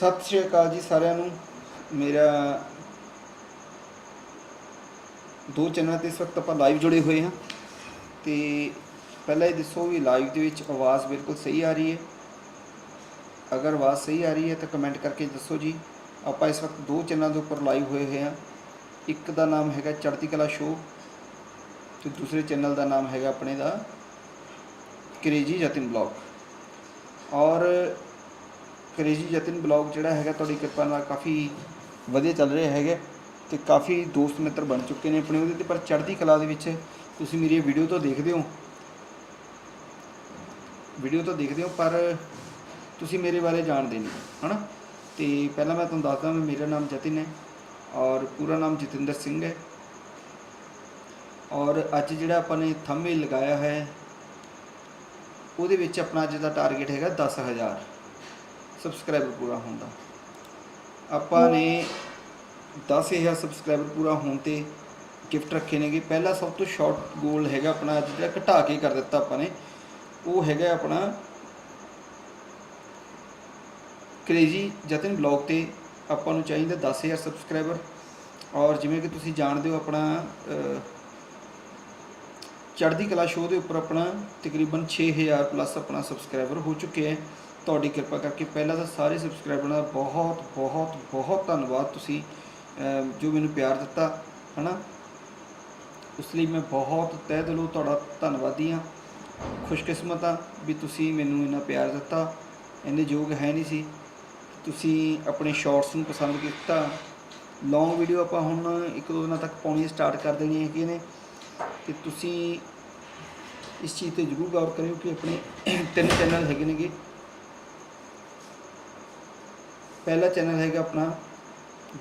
ਸਤਿ ਸ਼੍ਰੀ ਅਕਾਲ ਜੀ ਸਾਰਿਆਂ ਨੂੰ। ਮੇਰਾ ਦੋ ਚੈਨਲ ਤੇ ਇਸ ਵਕਤ ਆਪਾਂ ਲਾਈਵ ਜੁੜੇ ਹੋਏ ਹਾਂ। ਤੇ ਪਹਿਲਾਂ ਇਹ ਦੱਸੋ ਵੀ ਲਾਈਵ ਦੇ ਵਿੱਚ ਆਵਾਜ਼ ਬਿਲਕੁਲ ਸਹੀ ਆ ਰਹੀ ਹੈ। ਅਗਰ ਆਵਾਜ਼ ਸਹੀ ਆ ਰਹੀ ਹੈ ਤਾਂ ਕਮੈਂਟ ਕਰਕੇ ਦੱਸੋ ਜੀ। ਆਪਾਂ ਇਸ ਵਕਤ ਦੋ ਚੈਨਲਾਂ ਦੇ ਉੱਪਰ ਲਾਈਵ ਹੋਏ ਹੋਏ ਹਾਂ। ਇੱਕ ਦਾ ਨਾਮ ਹੈਗਾ ਚੜ੍ਹਦੀ ਕਲਾ ਸ਼ੋਅ ਤੇ ਦੂਸਰੇ ਚੈਨਲ ਦਾ ਨਾਮ ਹੈਗਾ ਆਪਣੇ ਦਾ ਕਰੇਜੀ ਜਤਿਨ ਬਲੌਗ। ਔਰ ਕਰੇਜੀ ਜਤਿਨ ਬਲੌਗ ਜਿਹੜਾ ਹੈਗਾ ਤੁਹਾਡੀ ਕਿਰਪਾ ਨਾਲ ਕਾਫੀ ਵਧੀਆ ਚੱਲ ਰਿਹਾ ਹੈਗਾ ਤੇ ਕਾਫੀ ਦੋਸਤ ਮਿੱਤਰ ਬਣ ਚੁੱਕੇ ਨੇ ਆਪਣੇ ਉਹਦੇ ਤੇ, ਪਰ ਚੜ੍ਹਦੀ ਕਲਾ ਦੇ ਵਿੱਚ ਤੁਸੀਂ ਮੇਰੀ ਇਹ ਵੀਡੀਓ ਤੋਂ ਦੇਖਦੇ ਹੋ। ਵੀਡੀਓ ਤੋਂ ਦੇਖਦੇ ਹੋ, ਪਰ ਤੁਸੀਂ ਮੇਰੇ ਬਾਰੇ ਜਾਣਦੇ ਨਹੀਂ, ਹਨਾ? ਤੇ ਪਹਿਲਾਂ ਮੈਂ ਤੁਹਾਨੂੰ ਦੱਸਦਾ ਵੀ ਮੇਰਾ ਨਾਮ ਜਤਿਨ ਹੈ ਔਰ ਪੂਰਾ ਨਾਮ ਜਤਿੰਦਰ ਸਿੰਘ ਹੈ। ਔਰ ਅੱਜ ਜਿਹੜਾ ਆਪਾਂ ਨੇ ਥੰਬਨੇਲ ਲਗਾਇਆ ਹੈ, ਉਹਦੇ ਵਿੱਚ ਆਪਣਾ ਅੱਜ ਦਾ ਟਾਰਗੇਟ ਹੈਗਾ 10000 ਸਬਸਕ੍ਰਾਈਬਰ ਪੂਰਾ ਹੋਣ ਦਾ ਆਪਾਂ ਨੇ 10000 ਸਬਸਕ੍ਰਾਈਬਰ ਪੂਰਾ ਹੋਣ ਤੇ ਗਿਫਟ ਰੱਖੇ ਨੇਗੇ। ਪਹਿਲਾ ਸਭ ਤੋਂ ਸ਼ਾਰਟ ਗੋਲ ਹੈਗਾ ਆਪਣਾ ਜਿਹੜਾ ਘਟਾ ਕੇ ਕਰ ਦਿੱਤਾ ਆਪਾਂ ਨੇ। ਉਹ ਹੈਗਾ ਆਪਣਾ ਕ੍ਰੇਜੀ ਜਤਨ ਬਲੌਗ ਤੇ ਆਪਾਂ ਨੂੰ ਚਾਹੀਦਾ 10000 ਸਬਸਕ੍ਰਾਈਬਰ। ਔਰ ਜਿਵੇਂ ਕਿ ਤੁਸੀਂ ਜਾਣਦੇ ਹੋ ਆਪਣਾ ਚੜ੍ਹਦੀ ਕਲਾ ਸ਼ੋਅ ਦੇ ਉੱਪਰ ਆਪਣਾ ਤਕਰੀਬਨ 6000 ਪਲੱਸ ਆਪਣਾ ਸਬਸਕ੍ਰਾਈਬਰ ਹੋ ਚੁੱਕੇ ਹੈ। ਤੁਹਾਡੀ ਕਿਰਪਾ ਕਰਕੇ ਪਹਿਲਾਂ ਤਾਂ ਸਾਰੇ ਸਬਸਕ੍ਰਾਈਬਰਾਂ ਦਾ ਬਹੁਤ ਬਹੁਤ ਬਹੁਤ ਧੰਨਵਾਦ ਤੁਸੀਂ ਜੋ ਮੈਨੂੰ ਪਿਆਰ ਦਿੱਤਾ, ਹਨਾ? ਉਸ ਲਈ ਮੈਂ ਬਹੁਤ ਤਹਿ ਦਿਲੋਂ ਤੁਹਾਡਾ ਧੰਨਵਾਦੀ ਹਾਂ। ਖੁਸ਼ਕਿਸਮਤ ਹਾਂ ਵੀ ਤੁਸੀਂ ਮੈਨੂੰ ਇੰਨਾ ਪਿਆਰ ਦਿੱਤਾ। ਇੰਨੇ ਯੋਗ ਹੈ ਨਹੀਂ ਸੀ। ਤੁਸੀਂ ਆਪਣੇ ਸ਼ਾਰਟਸ ਨੂੰ ਪਸੰਦ ਕੀਤਾ। ਲੌਂਗ ਵੀਡੀਓ ਆਪਾਂ ਹੁਣ ਇੱਕ ਦੋ ਦਿਨਾਂ ਤੱਕ ਪਾਉਣੀ ਸਟਾਰਟ ਕਰ ਦੇਣੀ ਹੈਗੀ ਨੇ ਤੇ ਤੁਸੀਂ ਇਸ ਚੀਜ਼ ਤੇ ਜ਼ਰੂਰ ਗੌਰ ਕਰਿਓ ਕਿ ਆਪਣੇ ਤਿੰਨ ਚੈਨਲ ਹੈਗੇ ਨੇਗੇ। ਪਹਿਲਾ ਚੈਨਲ ਹੈਗਾ ਆਪਣਾ,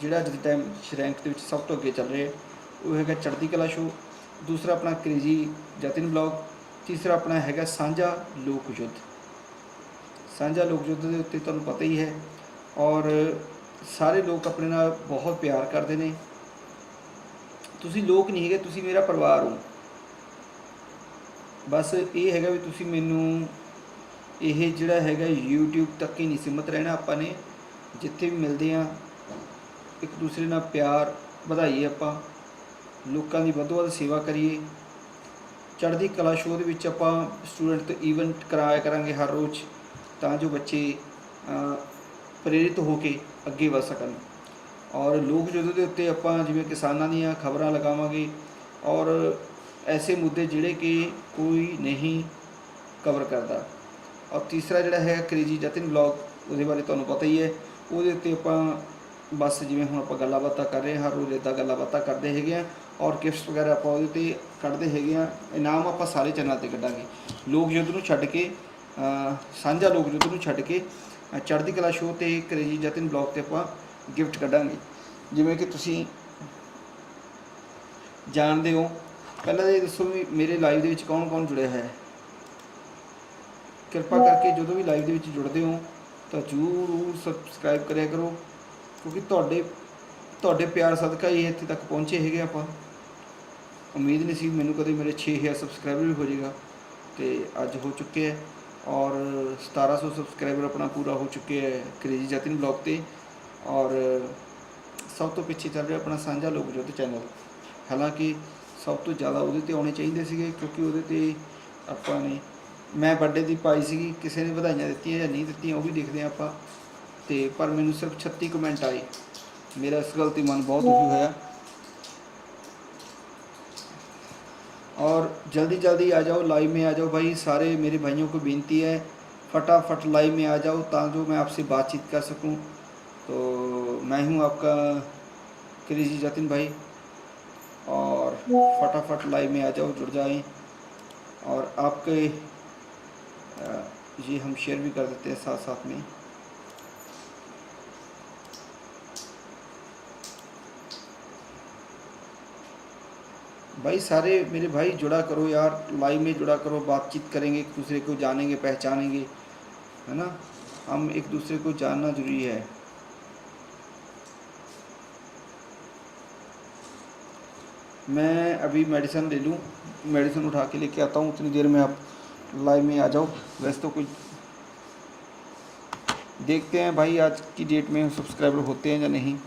ਜਿਹੜਾ ਅੱਜ ਦੇ ਟਾਈਮ ਸ਼ਰੈਂਕ ਦੇ ਵਿੱਚ ਸਭ ਤੋਂ ਅੱਗੇ ਚੱਲ ਰਿਹਾ ਉਹ ਹੈਗਾ ਚੜ੍ਹਦੀ ਕਲਾ ਸ਼ੋ ਦੂਸਰਾ ਆਪਣਾ ਕ੍ਰੇਜੀ ਜਤਿਨ ਬਲੌਗ ਤੀਸਰਾ ਆਪਣਾ ਹੈਗਾ ਸਾਂਝਾ ਲੋਕ ਯੁੱਧ। ਸਾਂਝਾ ਲੋਕ ਯੁੱਧ ਦੇ ਉੱਤੇ ਤੁਹਾਨੂੰ ਪਤਾ ਹੀ ਹੈ, ਔਰ ਸਾਰੇ ਲੋਕ ਆਪਣੇ ਨਾਲ ਬਹੁਤ ਪਿਆਰ ਕਰਦੇ ਨੇ। ਤੁਸੀਂ ਲੋਕ ਨਹੀਂ ਹੈਗੇ, ਤੁਸੀਂ ਮੇਰਾ ਪਰਿਵਾਰ ਹੋ। ਬਸ ਇਹ ਹੈਗਾ ਵੀ ਤੁਸੀਂ ਮੈਨੂੰ ਇਹ ਜਿਹੜਾ ਹੈਗਾ YouTube ਤੱਕ ਹੀ ਨਹੀਂ ਸੀਮਤ ਰਹਿਣਾ ਆਪਾਂ ਨੇ। ਜਿੱਥੇ ਵੀ ਮਿਲਦੇ ਆ ਇੱਕ ਦੂਸਰੇ ਨਾਲ ਪਿਆਰ ਵਧਾਈਏ ਆਪਾਂ, ਲੋਕਾਂ ਦੀ ਵੱਧ ਵੱਧ ਸੇਵਾ ਕਰੀਏ। ਚੜ੍ਹਦੀ ਕਲਾ ਸ਼ੋਅ ਦੇ ਵਿੱਚ ਆਪਾਂ ਸਟੂਡੈਂਟ ਤੋਂ ਇਵੈਂਟ ਕਰਾਇਆ ਕਰਾਂਗੇ ਹਰ ਰੋਜ਼, ਤਾਂ ਜੋ ਬੱਚੇ ਪ੍ਰੇਰਿਤ ਹੋ ਕੇ ਅੱਗੇ ਵਧ ਸਕਣ। ਔਰ ਲੋਕ ਯੁੱਧ ਦੇ ਉੱਤੇ ਆਪਾਂ ਜਿਵੇਂ ਕਿਸਾਨਾਂ ਦੀਆਂ ਖਬਰਾਂ ਲਗਾਵਾਂਗੇ, ਔਰ ਐਸੇ ਮੁੱਦੇ ਜਿਹੜੇ ਕਿ ਕੋਈ ਨਹੀਂ ਕਵਰ ਕਰਦਾ। ਔਰ ਤੀਸਰਾ ਜਿਹੜਾ ਹੈ ਕ੍ਰੇਜੀ ਜਤਿਨ ਬਲੌਗ ਉਹਦੇ ਬਾਰੇ ਤੁਹਾਨੂੰ ਪਤਾ ਹੀ ਹੈ। ਉਹਦੇ ਉੱਤੇ ਆਪਾਂ ਬਸ ਜਿਵੇਂ ਹੁਣ ਆਪਾਂ ਗੱਲਾਂ ਬਾਤਾਂ ਕਰ ਰਹੇ ਹਾਂ, ਹਰ ਰੋਜ਼ ਇੱਦਾਂ ਗੱਲਾਂ ਬਾਤਾਂ ਕਰਦੇ ਹੈਗੇ ਆ ਔਰ ਗਿਫਟਸ ਵਗੈਰਾ ਆਪਾਂ ਉਹਦੇ ਤੇ ਕੱਢਦੇ ਹੈਗੇ ਆ ਇਨਾਮ ਆਪਾਂ ਸਾਰੇ ਚੈਨਲ ਤੇ ਕੱਢਾਂਗੇ। ਲੋਕ ਯੁੱਧ ਨੂੰ ਛੱਡ ਕੇ ਸਾਂਝਾ ਲੋਕ ਯੁੱਧ ਨੂੰ ਛੱਡ ਕੇ ਚੜ੍ਹਦੀ ਕਲਾ ਸ਼ੋਅ ਤੇ ਕਰੇਜੀ ਜਤਿਨ ਬਲੌਗ ਤੇ ਆਪਾਂ ਗਿਫਟ ਕੱਢਾਂਗੇ। ਜਿਵੇਂ ਕਿ ਤੁਸੀਂ ਜਾਣਦੇ ਹੋ, ਪਹਿਲਾਂ ਇਹ ਦੱਸੋ ਵੀ ਮੇਰੇ ਲਾਈਵ ਦੇ ਵਿੱਚ ਕੌਣ ਕੌਣ ਜੁੜਿਆ ਹੈ? ਕਿਰਪਾ ਕਰਕੇ ਜਦੋਂ ਵੀ ਲਾਈਵ ਦੇ ਵਿੱਚ ਜੁੜਦੇ ਹੋ ਤਾਂ ਜ਼ਰੂਰ ਸਬਸਕ੍ਰਾਈਬ ਕਰਿਆ ਕਰੋ, ਕਿਉਂਕਿ ਤੁਹਾਡੇ ਤੁਹਾਡੇ ਪਿਆਰ ਸਦਕਾ ਹੀ ਇੱਥੇ ਤੱਕ ਪਹੁੰਚੇ ਹੈਗੇ ਆਪਾਂ। ਉਮੀਦ ਨਹੀਂ ਸੀ ਮੈਨੂੰ ਕਦੇ ਮੇਰੇ 6000 ਸਬਸਕ੍ਰਾਈਬਰ ਵੀ ਹੋ ਜਾਏਗਾ, ਤੇ ਅੱਜ ਹੋ ਚੁੱਕੇ ਹੈ ਔਰ 1700 ਸਬਸਕ੍ਰਾਈਬਰ ਆਪਣਾ ਪੂਰਾ ਹੋ ਚੁੱਕੇ ਹੈ ਕ੍ਰੇਜੀ ਜਤਿਨ ਬਲੌਗ ਤੇ, ਔਰ ਸਭ ਤੋਂ ਪਿੱਛੇ ਚੱਲ ਰਿਹਾ ਆਪਣਾ ਸਾਂਝਾ ਲੋਕ ਜੋਤ ਚੈਨਲ। ਹਾਲਾਂਕਿ ਸਭ ਤੋਂ ਜ਼ਿਆਦਾ ਉਹਦੇ ਤੇ ਆਉਣੇ ਚਾਹੀਦੇ ਸੀਗੇ, ਕਿਉਂਕਿ ਉਹਦੇ ਤੇ ਆਪਾਂ ਨੇ ਮੈਂ ਬਰਥਡੇ ਦੀ ਪਾਈ ਸੀਗੀ ਕਿਸੇ ਨੇ ਵਧਾਈਆਂ ਦਿੱਤੀਆਂ ਜਾਂ ਨਹੀਂ ਦਿੱਤੀਆਂ ਉਹ ਵੀ ਦੇਖਦੇ ਹਾਂ ਆਪਾਂ ਤੇ ਪਰ ਮੈਨੂੰ ਸਿਰਫ 36 ਕਮੈਂਟ ਆਏ ਮੇਰਾ ਇਸ ਗੱਲ ਤੇ ਮਨ ਬਹੁਤ ਦੁਖੀ ਹੋਇਆ और जल्दी जल्दी आ जाओ लाइव में आ जाओ भाई सारे मेरे भाइयों को विनती है फटाफट लाइव में आ जाओ ताकि मैं आपसे बातचीत कर सकूं तो मैं हूं आपका क्रेजी जतिन भाई और फटाफट लाइव में आ जाओ जुड़ जाएं और आपके अ, ये हम शेयर भी कर देते हैं साथ साथ में। भाई सारे मेरे भाई जुड़ा करो यार लाइव में जुड़ा करो, बातचीत करेंगे, एक दूसरे को जानेंगे, पहचानेंगे, है ना? हम एक दूसरे को जानना ज़रूरी है। मैं अभी मेडिसिन ले लूँ मेडिसिन उठा के लेके आता हूँ उतनी देर में आप लाइव में आ जाओ। वैसे तो कुछ देखते हैं भाई आज की डेट में सब्सक्राइबर होते हैं या नहीं।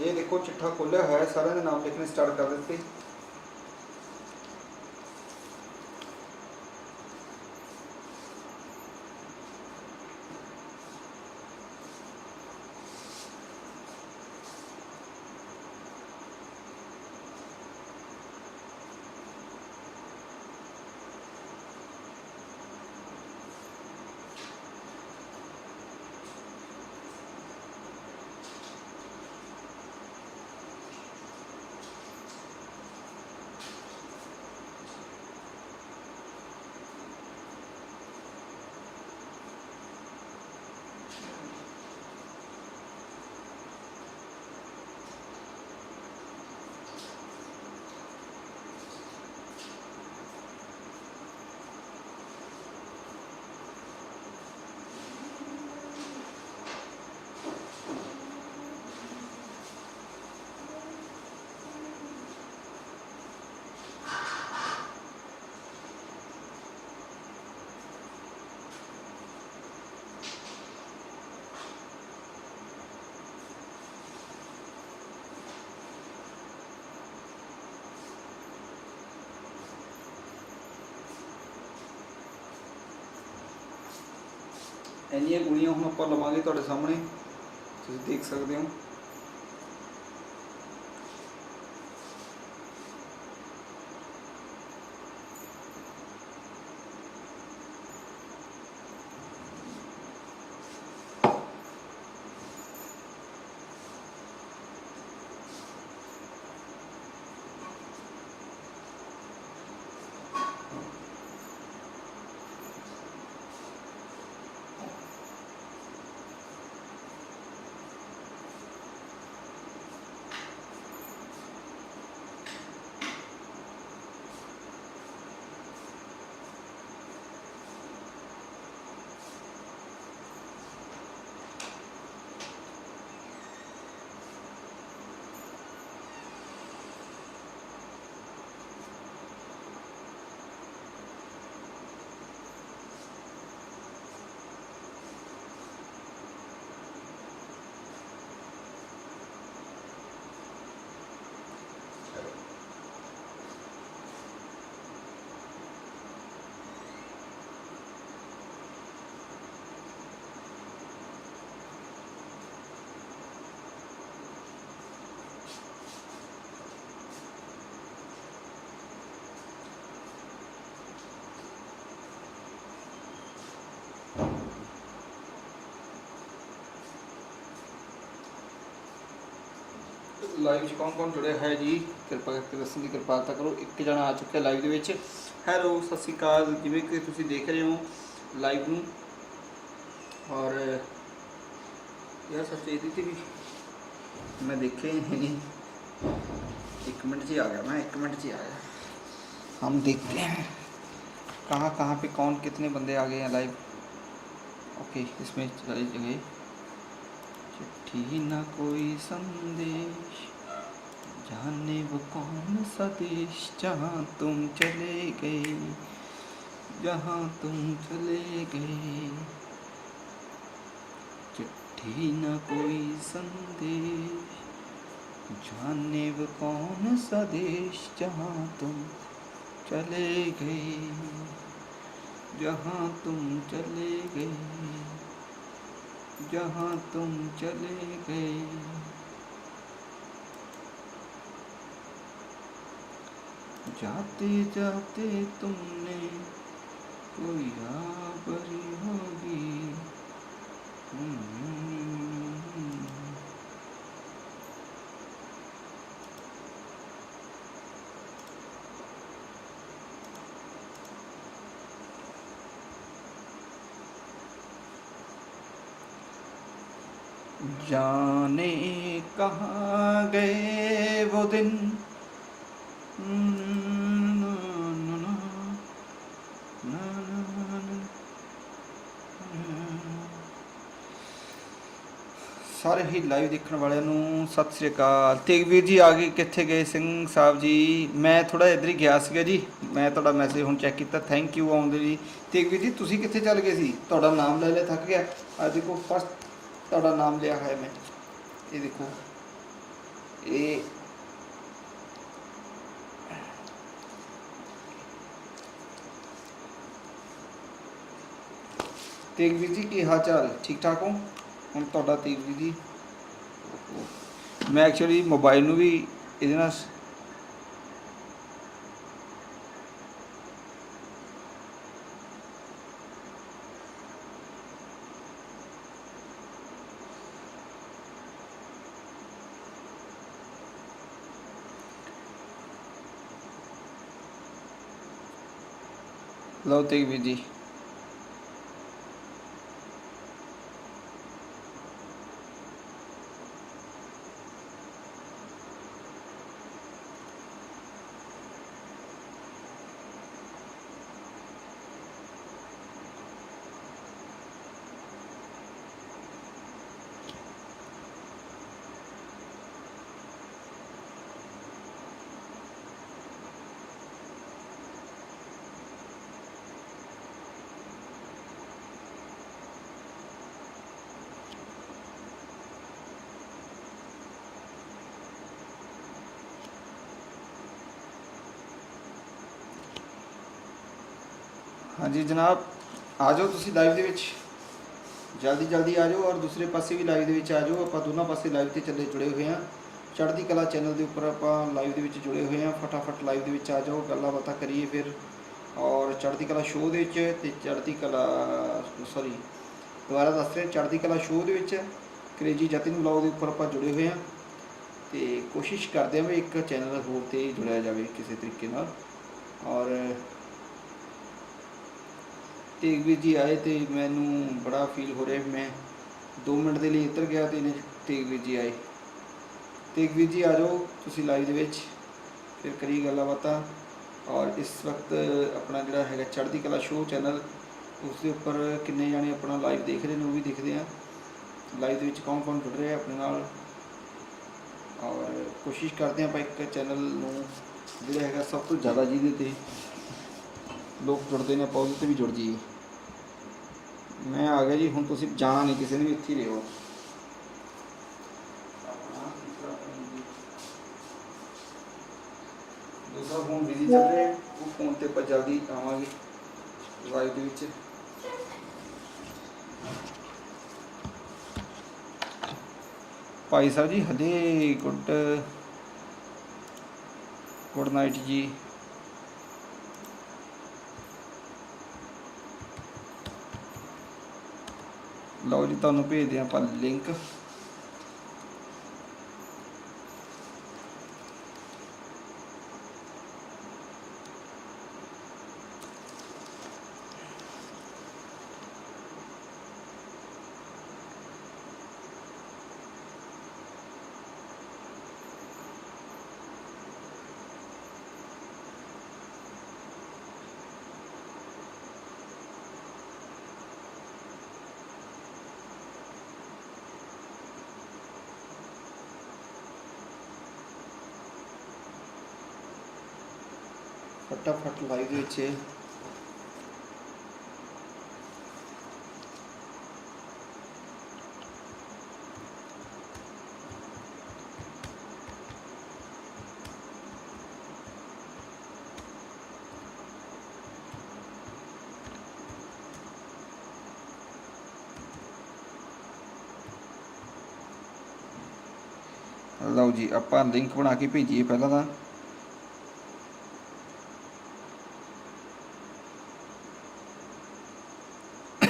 ये देखो चिट्ठा खोलिया है, सारा नाम लिखने स्टार्ट कर देते। ਇੰਨੀਆਂ ਗੁਣੀਆਂ ਹੁਣ ਆਪਾਂ ਲਵਾਂਗੇ ਤੁਹਾਡੇ ਸਾਹਮਣੇ। ਤੁਸੀਂ ਦੇਖ ਸਕਦੇ ਹੋ। ਲਾਈਵ 'ਚ ਕੌਣ ਕੌਣ ਜੁੜਿਆ ਹੈ ਜੀ ਕਿਰਪਾ ਕਰਕੇ ਦੱਸਣ ਦੀ ਕਿਰਪਾਲਤਾ ਕਰੋ ਇੱਕ ਜਣਾ ਆ ਚੁੱਕਿਆ ਲਾਈਵ ਦੇ ਵਿੱਚ ਹੈਲੋ ਸਤਿ ਸ਼੍ਰੀ ਅਕਾਲ ਜਿਵੇਂ ਕਿ ਤੁਸੀਂ ਦੇਖ ਰਹੇ ਹੋ ਲਾਈਵ ਨੂੰ ਔਰ ਯਾਰ ਸੱਚ ਇਹਦੀ ਤੇ ਵੀ मैं देखे ही नहीं एक मिनट से आ गया मैं एक मिनट से आ गया हम देखते हैं कहाँ कहाँ पे कौन कितने बंदे आ गए हैं लाइव ओके इसमें चली गई चिट्ठी ना कोई संदेश जाने वो कौन सा देश जहाँ तुम चले गए, जहाँ तुम चले गए। चिट्ठी न कोई संदेश, जाने वो कौन सा देश जहाँ तुम चले गए, जहाँ तुम चले गए, जहाँ तुम चले गए। जाते जाते तुमने कोई आबरी होगी हम्म। जाने कहाँ गए वो दिन ਹੀ ਲਾਈਵ ਦੇਖਣ ਵਾਲਿਆਂ ਨੂੰ ਸਤਿ ਸ੍ਰੀ ਅਕਾਲ। ਤੇਗਵੀਰ ਜੀ ਆ ਗਏ, ਕਿੱਥੇ ਗਏ ਸਿੰਘ ਸਾਹਿਬ ਜੀ? ਮੈਂ ਥੋੜਾ ਇੱਧਰ ਹੀ ਗਿਆ ਸੀਗਾ ਜੀ। ਮੈਂ ਤੁਹਾਡਾ ਮੈਸੇਜ ਹੁਣ ਚੈੱਕ ਕੀਤਾ ਥੈਂਕ ਯੂ ਆਉਂਦੇ ਜੀ। ਤੇਗਵੀਰ ਜੀ, ਤੁਸੀਂ ਕਿੱਥੇ ਚੱਲ ਗਏ ਸੀ? ਤੁਹਾਡਾ ਨਾਮ ਲੈ ਲਿਆ, ਥੱਕ ਗਿਆ। ਆ ਦੇਖੋ ਫਸਟ ਤੁਹਾਡਾ ਨਾਮ ਲਿਆ ਹੈ ਮੈਂ। ਇਹ ਦੇਖੋ। ਇਹ ਤੇਗਵੀਰ ਜੀ, ਕੀ ਹਾਲ ਚਾਲ? ਠੀਕ ਠਾਕ ਹੋ? ਹੁਣ ਤੁਹਾਡਾ ਤੇਗਵੀਰ ਜੀ? ਮੈਂ ਐਕਚੁਅਲੀ ਮੋਬਾਈਲ ਨੂੰ ਵੀ ਇਹਦੇ ਨਾਲ ਸ- ਤੇਗ ਤੇਗਵੀਰ ਜੀ। ਹਾਂਜੀ, ਜਨਾਬ, ਆ ਜਾਓ ਤੁਸੀਂ ਲਾਈਵ ਦੇ ਵਿੱਚ। ਜਲਦੀ ਜਲਦੀ ਆ ਜਾਓ ਔਰ ਦੂਸਰੇ ਪਾਸੇ ਵੀ ਲਾਈਵ ਦੇ ਵਿੱਚ ਆ ਜਾਓ। ਆਪਾਂ ਦੋਨਾਂ ਪਾਸੇ ਲਾਈਵ ਤੇ ਚੱਲੇ, ਜੁੜੇ ਹੋਏ ਹਾਂ। ਚੜ੍ਹਦੀ ਕਲਾ ਚੈਨਲ ਦੇ ਉੱਪਰ ਆਪਾਂ ਲਾਈਵ ਦੇ ਵਿੱਚ ਜੁੜੇ ਹੋਏ ਹਾਂ। ਫਟਾਫਟ ਲਾਈਵ ਦੇ ਵਿੱਚ ਆ ਜਾਓ, ਗੱਲਾਂ ਬਾਤਾਂ ਕਰੀਏ ਫਿਰ। ਔਰ ਚੜ੍ਹਦੀ ਕਲਾ ਸ਼ੋਅ ਦੇ ਵਿੱਚ ਤੇ ਚੜ੍ਹਦੀ ਕਲਾ ਸੌਰੀ ਦੁਬਾਰਾ ਦੱਸ ਰਿਹਾ, ਚੜ੍ਹਦੀ ਕਲਾ ਸ਼ੋਅ ਦੇ ਵਿੱਚ ਕ੍ਰੇਜੀ ਜਤਿਨ ਵਲੌਗ ਦੇ ਉੱਪਰ ਆਪਾਂ ਜੁੜੇ ਹੋਏ ਹਾਂ। ਤੇ ਕੋਸ਼ਿਸ਼ ਕਰਦੇ ਹਾਂ ਵੀ ਇੱਕ ਚੈਨਲ ਹੋਰ ਤੇ ਜੁੜਿਆ ਜਾਵੇ ਕਿਸੇ ਤਰੀਕੇ ਨਾਲ। ਔਰ ਤੇਗਵੀਰ ਜੀ ਆਏ ਤੇ ਮੈਨੂੰ ਬੜਾ ਫੀਲ ਹੋ ਰਿਹਾ ਵੀ ਮੈਂ 2 ਮਿੰਟ ਦੇ ਲਈ ਇੱਧਰ ਗਿਆ ਤੇ ਇਹਨੇ ਤੇਗਵੀਰ ਜੀ ਆਏ। ਤੇਗਵੀਰ ਜੀ ਆ ਜਾਓ ਤੁਸੀਂ ਲਾਈਵ ਦੇ ਵਿੱਚ, ਫਿਰ ਕਰੀ ਗੱਲਾਂ ਬਾਤਾਂ ਔਰ ਇਸ ਵਕਤ ਆਪਣਾ ਜਿਹੜਾ ਹੈਗਾ ਚੜ੍ਹਦੀ ਕਲਾ ਸ਼ੋਅ ਚੈਨਲ ਉਸ ਦੇ ਉੱਪਰ ਕਿੰਨੇ ਜਾਣੇ ਆਪਣਾ ਲਾਈਵ ਦੇਖ ਰਹੇ ਨੇ ਉਹ ਵੀ ਦੇਖਦੇ ਆ ਲਾਈਵ ਦੇ ਵਿੱਚ ਕੌਣ ਕੌਣ ਜੁੜ ਰਿਹਾ ਆਪਣੇ ਨਾਲ। ਔਰ ਕੋਸ਼ਿਸ਼ ਕਰਦੇ ਹਾਂ ਆਪਾਂ ਇੱਕ ਚੈਨਲ ਨੂੰ ਜਿਹੜਾ ਹੈਗਾ ਸਭ ਤੋਂ ਜ਼ਿਆਦਾ ਜਿਹਦੇ ਤੇ ਲੋਕ ਜੁੜਦੇ ਨੇ, ਆਪਾਂ ਉਹਦੇ ਤੇ ਵੀ ਜੁੜ ਜਾਈਏ। ਮੈਂ ਆ ਗਿਆ ਜੀ, ਹੁਣ ਤੁਸੀਂ ਜਾਣਾ ਨਹੀਂ, ਕਿਸੇ ਨੇ ਵੀ ਇੱਥੇ ਹੀ ਰਹੋ ਦੂਸਰਾ ਫੋਨ ਬਿਜ਼ੀ ਚੱਲ ਰਿਹਾ ਉਹ ਫੋਨ ਤੇ ਆਪਾਂ ਜਲਦੀ ਆਵਾਂਗੇ ਲਾਈਵ ਦੇ ਵਿੱਚ। ਭਾਈ ਸਾਹਿਬ ਜੀ ਹਲੇ ਗੁੱਡ ਗੁੱਡ ਨਾਈਟ ਜੀ। ਲਓ ਜੀ ਤੁਹਾਨੂੰ ਭੇਜਦੇ ਹਾਂ ਆਪਾਂ ਲਿੰਕ ਫਟਾਫਟ ਲਾਈਵ ਦੇ ਵਿੱਚ ਲਓ ਜੀ ਆਪਾਂ ਲਿੰਕ ਬਣਾ ਕੇ ਭੇਜੀਏ ਪਹਿਲਾਂ ਤਾਂ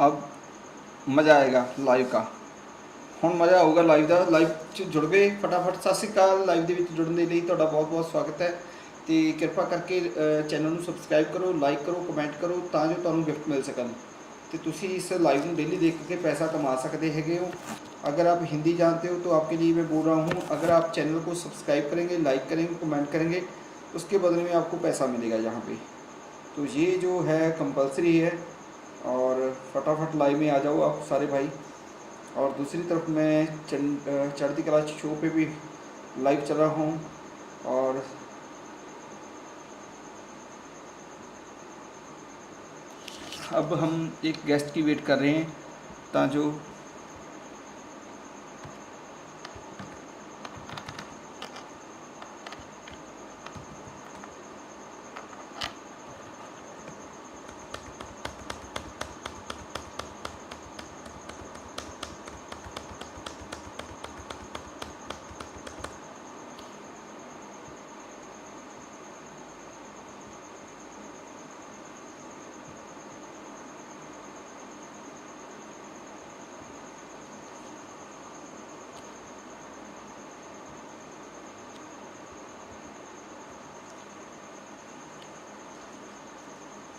अब ਮਜ਼ਾ ਆਏਗਾ ਲਾਈਵ ਦਾ। ਹੁਣ ਮਜ਼ਾ ਆਊਗਾ ਲਾਈਵ ਦਾ। ਲਾਈਵ 'ਚ ਜੁੜ ਗਏ ਫਟਾਫਟ। ਸਤਿ ਸ਼੍ਰੀ ਅਕਾਲ। ਲਾਈਵ ਦੇ ਵਿੱਚ ਜੁੜਨ ਦੇ ਲਈ ਤੁਹਾਡਾ ਬਹੁਤ-ਬਹੁਤ ਸਵਾਗਤ ਹੈ। ਤੇ ਕਿਰਪਾ ਕਰਕੇ ਚੈਨਲ ਨੂੰ ਸਬਸਕ੍ਰਾਈਬ ਕਰੋ ਲਾਈਕ ਕਰੋ ਕਮੈਂਟ ਕਰੋ ਤਾਂ ਜੋ ਤੁਹਾਨੂੰ ਗਿਫਟ ਮਿਲ ਸਕਣ। ਤੇ ਤੁਸੀਂ ਇਸ ਲਾਈਵ ਨੂੰ ਡੇਲੀ ਦੇਖ ਕੇ ਪੈਸਾ ਕਮਾ ਸਕਦੇ ਹੈਗੇ ਹੋ। अगर आप हिंदी जानते हो तो आपके लिए मैं बोल रहा हूँ अगर आप चैनल को सब्सक्राइब करेंगे लाइक करेंगे कमेंट करेंगे उसके बदले में आपको पैसा मिलेगा यहाँ पे तो ये जो है कंपलसरी है और फटाफट लाइव में आ जाओ आप सारे भाई। और दूसरी तरफ़ मैं चढ़ती कला शो पे भी लाइव चल रहा हूँ। और अब हम एक गेस्ट की वेट कर रहे हैं ताजो।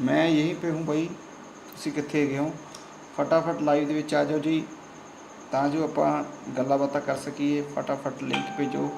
ਮੈਂ ਯਹੀਂ पे हूँ भाई ਤੁਸੀਂ ਕਿੱਥੇ ਹੈਗੇ ਹੋ ਫਟਾਫਟ ਲਾਈਵ ਦੇ ਵਿੱਚ ਆ ਜਾਓ ਜੀ ਤਾਂ ਜੋ ਆਪਾਂ ਗੱਲਾਂ ਬਾਤਾਂ ਕਰ ਸਕੀਏ ਫਟਾਫਟ ਲਿੰਕ ਭੇਜੋ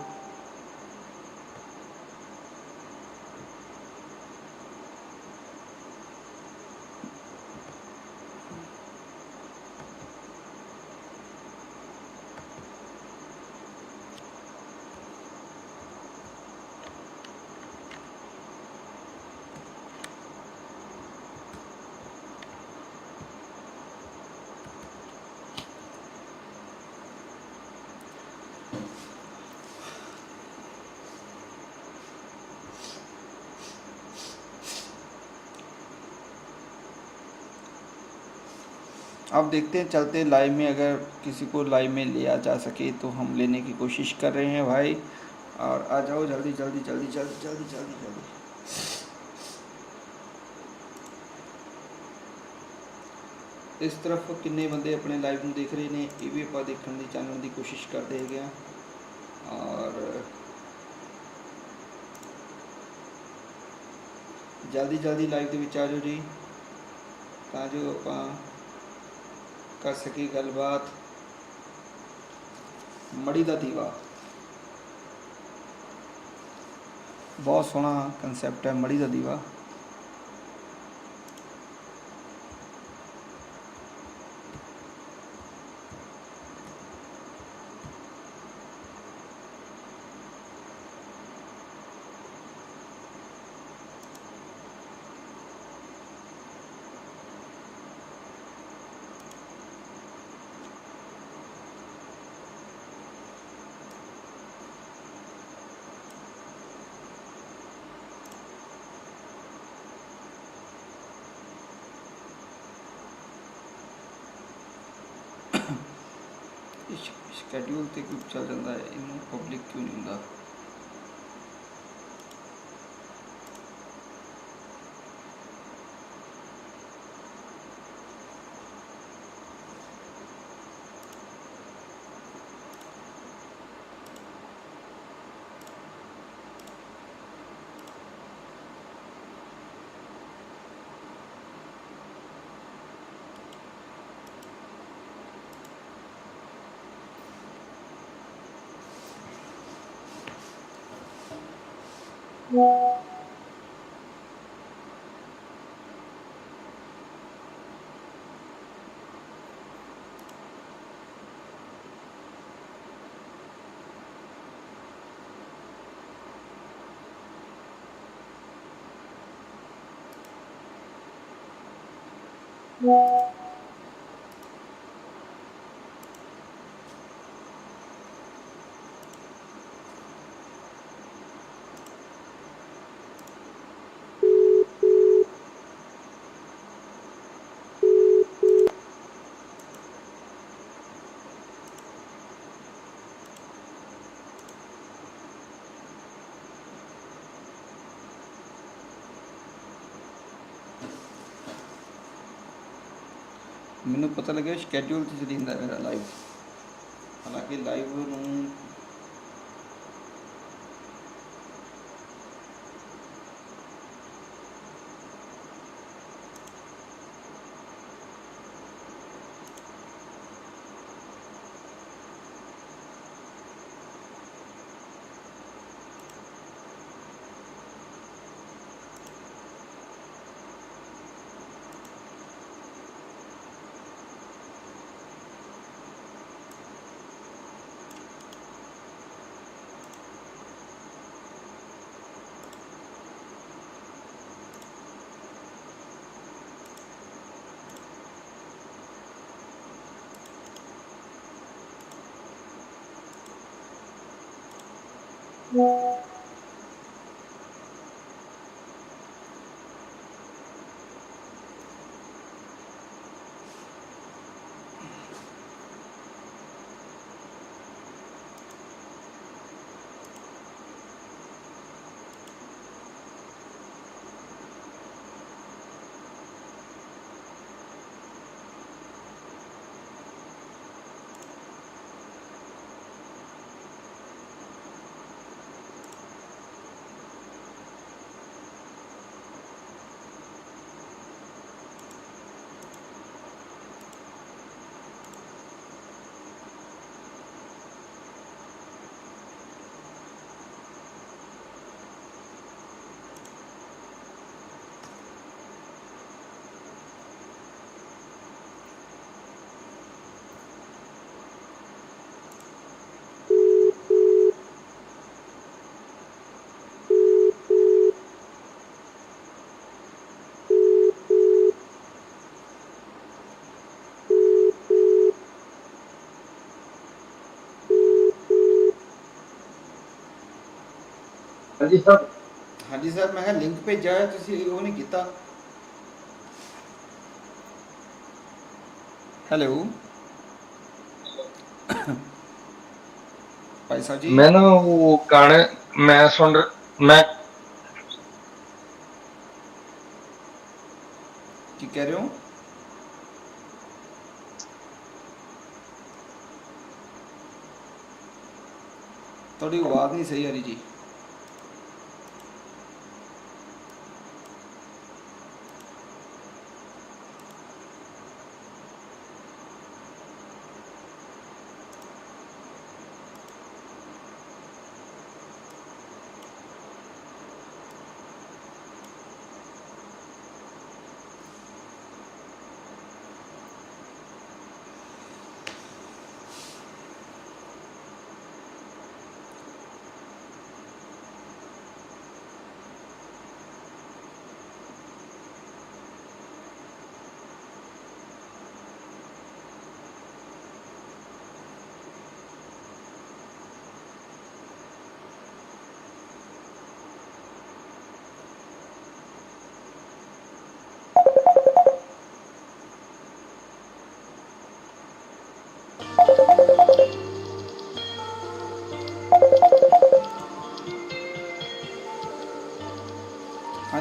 अब देखते हैं चलते लाइव में अगर किसी को लाइव में लिया जा सके तो हम लेने की कोशिश कर रहे हैं भाई और आ जाओ जल्दी जल्दी जल्दी जल्दी जल्दी जल्दी जल्दी ਇਸ ਤਰਫ ਕਿੰਨੇ ਬੰਦੇ ਆਪਣੇ ਲਾਈਵ ਨੂੰ ਦੇਖ ਰਹੇ ਨੇ ਇਹ ਵੀ ਆਪਾਂ ਦੇਖਣ ਦੀ ਜਾਣਨ ਦੀ ਕੋਸ਼ਿਸ਼ ਕਰਦੇ ਹੈਗੇ ਆ ਔਰ ਜਲਦੀ ਜਲਦੀ ਲਾਈਵ ਦੇ ਵਿੱਚ ਆ ਜਾਓ ਜੀ ਤਾਂ ਜੋ ਆਪਾਂ ਕਰ ਸਕੀ ਗੱਲਬਾਤ। ਮੜੀ ਦਾ ਦੀਵਾ। ਬਹੁਤ ਸੋਹਣਾ ਕਨਸੈਪਟ ਹੈ ਮੜੀ ਦਾ ਦੀਵਾ। ਸ਼ੈਡਿਊਲ ਤੇ ਕਿਉਂ ਚੱਲ ਜਾਂਦਾ ਹੈ ਇਹਨੂੰ ਪਬਲਿਕ ਕਿਉਂ ਨਹੀਂ ਹੁੰਦਾ? Yeah. ਮੈਨੂੰ ਪਤਾ ਲੱਗਿਆ ਸ਼ੈਡਿਊਲ 'ਚ ਚੱਲੀ ਜਾਂਦਾ ਮੇਰਾ ਲਾਈਵ ਹਾਲਾਂਕਿ ਲਾਈਵ ਨੂੰ Música ਹਾਂਜੀ ਸਰ। ਹਾਂਜੀ ਸਰ ਮੈਂ ਕਿਹਾ ਲਿੰਕ ਭੇਜਿਆ ਹੈ ਤੁਸੀਂ ਉਹ ਨਹੀਂ ਕੀਤਾ। ਹੈਲੋ ਭਾਈ ਸਾਹਿਬ ਜੀ। ਮੈਂ ਨਾ ਉਹ ਗਾਣੇ ਮੈਂ ਸੁਣ ਰ- ਮੈਂ ਕੀ ਕਹਿ ਰਹੇ ਹੋ? ਤੁਹਾਡੀ ਆਵਾਜ਼ ਨਹੀਂ ਸਹੀ ਆ ਰਹੀ ਜੀ।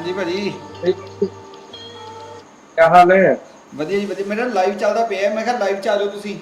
ਹਾਂਜੀ ਭਾਜੀ। ਕੀ ਹਾਲ ਹੈ? ਵਧੀਆ ਜੀ ਵਧੀਆ। ਮੇਰਾ ਲਾਈਵ ਚੱਲਦਾ ਪਿਆ। ਮੈਂ ਕਿਹਾ ਲਾਈਵ ਚ ਆ ਜਾਓ ਤੁਸੀਂ।